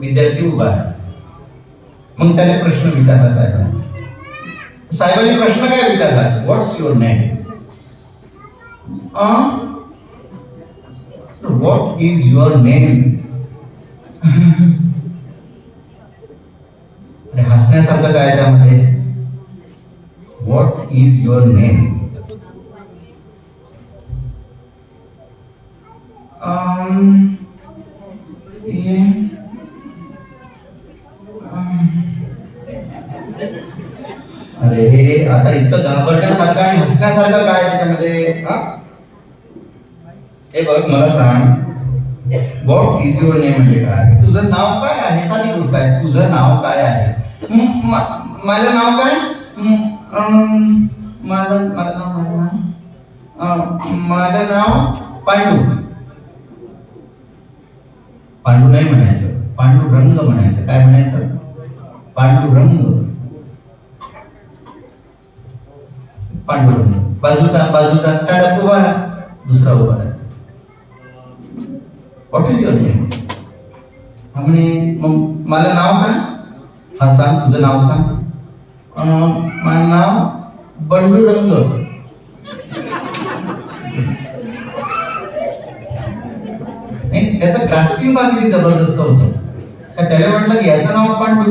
विद्यार्थी उभा आहे. मग त्याने प्रश्न विचारला साहेबांना. साहेबांनी प्रश्न काय विचारला? What's your name what is your name हसण्यासारखं काय त्यामध्ये? व्हॉट इज़ युअर नेम अरे हे आता इतकं घाबरण्यासारखं आणि हसण्यासारखं काय त्याच्यामध्ये? हा? हे बघ मला सांग. व्हॉट इज युअर नेम म्हणजे काय? तुझं नाव काय आहे? साधी गोष्ट आहे. तुझं नाव काय आहे? माझं नाव काय? अं, माझं माझं नाव माझं नाव? माझं नाव पांडू. पांडू नाही म्हणायचं. पांडुरंग म्हणायचं. काय म्हणायचं? पांडुरंग पांडुरंग बाजूचा बाजूचा साडा उभा राहा. दुसरा उभा राहा. व्हॉट इज युअर नेम म्हणे मग माझं नाव काय हा सांग तुझं नाव सांग. माझं नाव बंडुरंग. नाही त्याचं ग्रास्पिंग बाकी जबरदस्त होतं. त्याला वाटलं की याचं नाव पांडू